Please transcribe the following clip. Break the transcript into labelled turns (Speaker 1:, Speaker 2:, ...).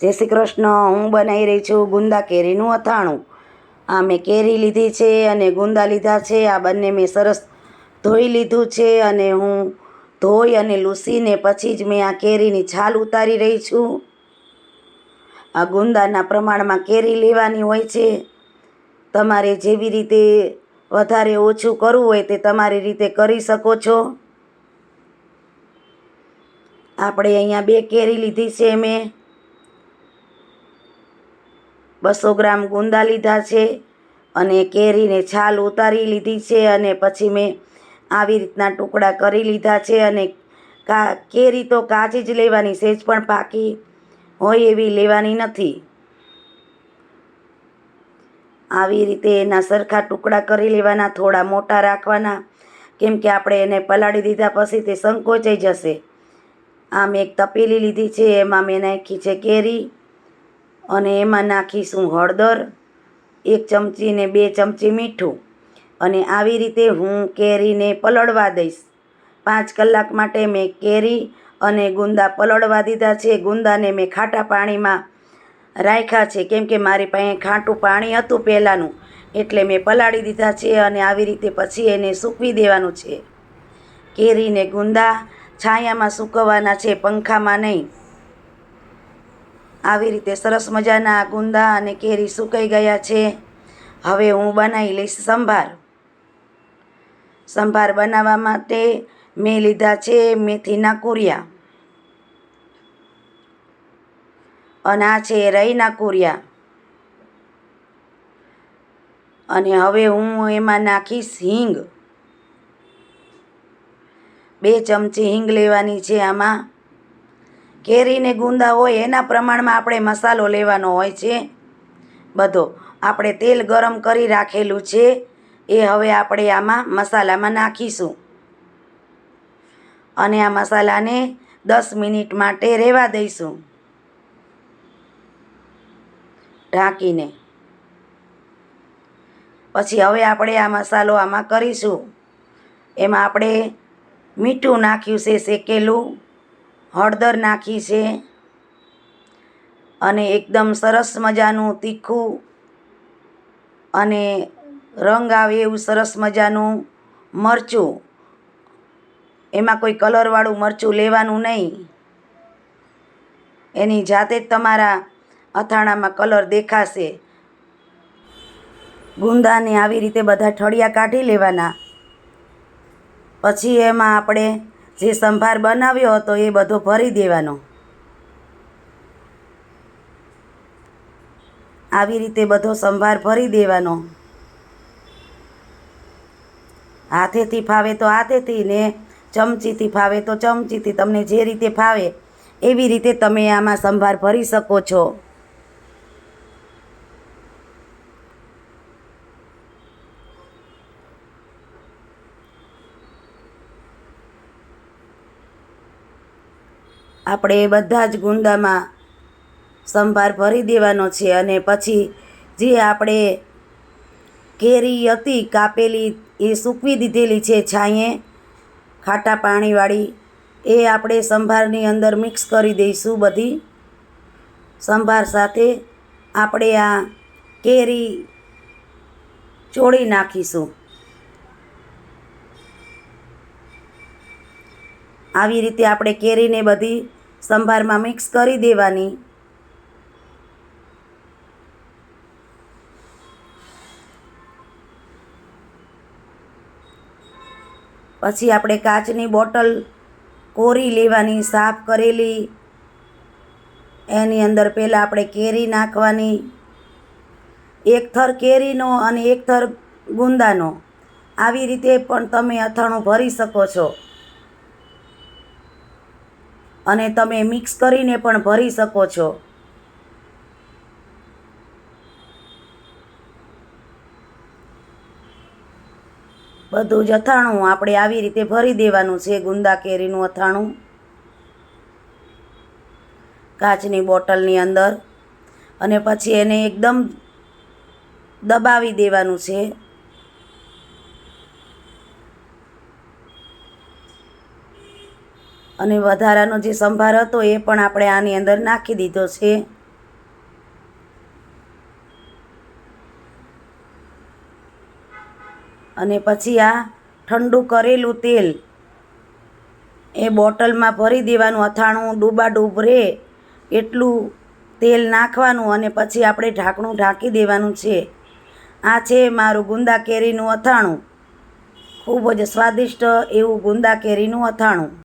Speaker 1: જય શ્રી કૃષ્ણ, હું બનાવી રહી છું ગુંદા કેરીનું અથાણું. આ મેં કેરી લીધી છે અને ગુંદા લીધા છે, આ બંને મેં સરસ ધોઈ લીધું છે અને હું ધોઈ અને લૂસીને પછી જ મેં આ કેરીની છાલ ઉતારી રહી છું. આ ગુંદાના પ્રમાણમાં કેરી લેવાની હોય છે. તમારે જેવી રીતે વધારે ઓછું કરવું હોય તે તમારી રીતે કરી શકો છો. આપણે અહીંયા બે કેરી લીધી છે મેં. બસો ગ્રામ ગુંદા લીધા છે અને કેરીને છાલ ઉતારી લીધી છે અને પછી મેં આવી રીતના ટુકડા કરી લીધા છે અને કા કેરી તો કાચી જ લેવાની સેજ પણ પાકી હોય એવી લેવાની નથી. આવી રીતે એના સરખા ટુકડા કરી લેવાના, થોડા મોટા રાખવાના, કેમ કે આપણે એને પલાળી દીધા પછી તે સંકોચાઈ જશે. આ મેં એક તપેલી લીધી છે, એમાં મેં નાખી છે કેરી. અને એમાં નાખીશું હળદર, એક ચમચી ને બે ચમચી મીઠું. અને આવી રીતે હું કેરીને પલળવા દઈશ. પાંચ કલાક માટે મેં કેરી અને ગુંદા પલળવા દીધા છે. ગુંદાને મેં ખાટા પાણીમાં રાખ્યા છે. કેમ કે મારી પાસે ખાટું પાણી હતું પહેલાંનું, એટલે મેં પલાળી દીધા છે અને આવી રીતે પછી એને સૂકવી દેવાનું છે. કેરીને ગુંદા છાયામાં સૂકવવાના છે, પંખામાં નહીં. આવી રીતે સરસ મજાના ગુંદા અને કેરી સુકાઈ ગયા છે. હવે હું બનાવી લઈશ સંભાર. સંભાર બનાવવા માટે મેં લીધા છે મેથીના કુરિયા. અને આ છે રહીના કુરિયા. અને હવે હું એમાં નાખીશ હિંગ. બે ચમચી હિંગ લેવાની છે આમાં. કેરીને ગુંદા હોય, એના પ્રમાણમાં આપણે મસાલો લેવાનો હોય છે. બધો. આપણે તેલ ગરમ કરી રાખેલું છે. એ હવે આપણે આમાં મસાલામાં નાખીશું. અને આ મસાલાને દસ મિનિટ માટે રહેવા દઈશું. ઢાંકીને. પછી હવે આપણે આ મસાલો આમાં કરીશું. એમાં આપણે મીઠું નાખ્યું છે, શેકેલું. હળદર નાખી છે અને એકદમ સરસ મજાનું તીખું અને રંગ આવે એવું સરસ મજાનું મરચું. એમાં કોઈ કલરવાળું મરચું લેવાનું નહીં. એની જાતે જ તમારા અથાણામાં કલર દેખાશે. ગુંદાને આવી રીતે બધા ઠળિયા કાઢી લેવાના. પછી એમાં આપણે જે સંભાર બનાવ્યો હતો એ બધો ભરી દેવાનો. આવી રીતે બધો સંભાર ભરી દેવાનો. હાથેથી ફાવે તો હાથેથી ને ચમચીથી ફાવે તો ચમચીથી. તમને જે રીતે ફાવે એવી રીતે તમે આમાં સંભાર ભરી શકો છો. આપણે બધા જ ગુંદામાં સંભાર ભરી દેવાનો છે અને પછી જે આપણે કેરી હતી કાપેલી એ સૂકવી દીધેલી છે છાંયે, ખાટા પાણીવાળી, એ આપણે સંભારની અંદર મિક્સ કરી દઈશું બધી. સંભાર સાથે આપણે આ કેરી ચોળી નાખીશું. આવી રીતે આપણે કેરીને બધી સંભારમાં મિક્સ કરી દેવાની. પછી આપણે કાચની બોટલ કોરી લેવાની, સાફ કરેલી. એની અંદર પહેલાં આપણે કેરી નાખવાની. એક થર કેરીનો અને એક થર ગુંદાનો. આવી રીતે પણ તમે અથાણું ભરી શકો છો. અને તમે મિક્સ કરીને પણ ભરી શકો છો. બધું જ અથાણું આપણે આવી રીતે ભરી દેવાનું છે, ગુંદા કેરીનું અથાણું. કાચની બોટલની અંદર. અને પછી એને એકદમ દબાવી દેવાનું છે. અને વધારાનો જે સંભાર હતો એ પણ આપણે આની અંદર નાખી દીધો છે. અને પછી આ ઠંડુ કરેલું તેલ એ બોટલમાં ભરી દેવાનું, અથાણું ડૂબાડૂબ રહે એટલું તેલ નાખવાનું અને પછી આપણે ઢાંકણું ઢાંકી દેવાનું છે. આ છે મારું ગુંદા કેરીનું અથાણું. ખૂબ જ સ્વાદિષ્ટ એવું ગુંદા કેરીનું અથાણું.